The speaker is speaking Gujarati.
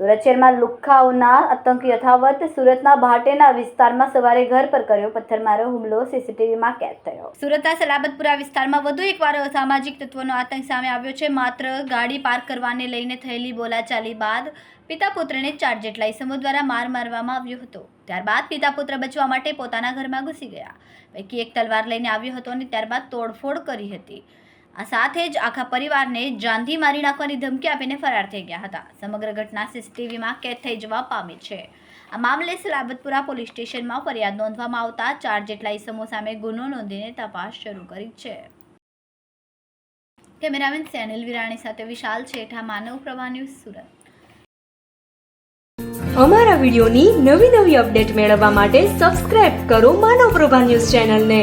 સુરત શહેરમાં લુખ્ખાઓના આતંક યથાવત સુરતના ભાટેના વિસ્તારમાં સવારે ઘર પર કર્યો પથ્થરમારો. હુમલો સીસીટીવીમાં કેદ થયો. સુરતના સલાબતપુરા વિસ્તારમાં વધુ એકવાર અસામાજિક તત્વોનો આતંક સામે આવ્યો છે. માત્ર ગાડી પાર્ક કરવાને લઈને થયેલી બોલાચાલી બાદ પિતા પુત્રને ચાર જેટલા ઇસમો દ્વારા માર મારવામાં આવ્યો હતો. ત્યારબાદ પિતા પુત્ર બચવા માટે પોતાના ઘરમાં ઘૂસી ગયા. પૈકી એક તલવાર લઈને આવ્યો હતો અને ત્યારબાદ તોડફોડ કરી હતી. આ સાથે જ આખા પરિવારને જાંધી મારી નાખવાની ધમકી આપીને ફરાર થઈ ગયા હતા. સમગ્ર ઘટના સીસીટીવીમાં કેદ થઈ જવા પામી છે. આ મામલે સલાબતપુરા પોલીસ સ્ટેશનમાં ફરિયાદ નોંધવામાં આવતા ચાર જેટલા ઇસમો સામે ગુનો નોંધીને તપાસ શરૂ કરી છે. કેમેરામેન સેનિલ વિરાણી સાથે વિશાલ છેઠા, માનવ પ્રભા ન્યૂઝ સુરત. અમારા વિડીયોની નવી નવી અપડેટ મેળવવા માટે સબસ્ક્રાઇબ કરો માનવ પ્રભા ન્યૂઝ ચેનલને.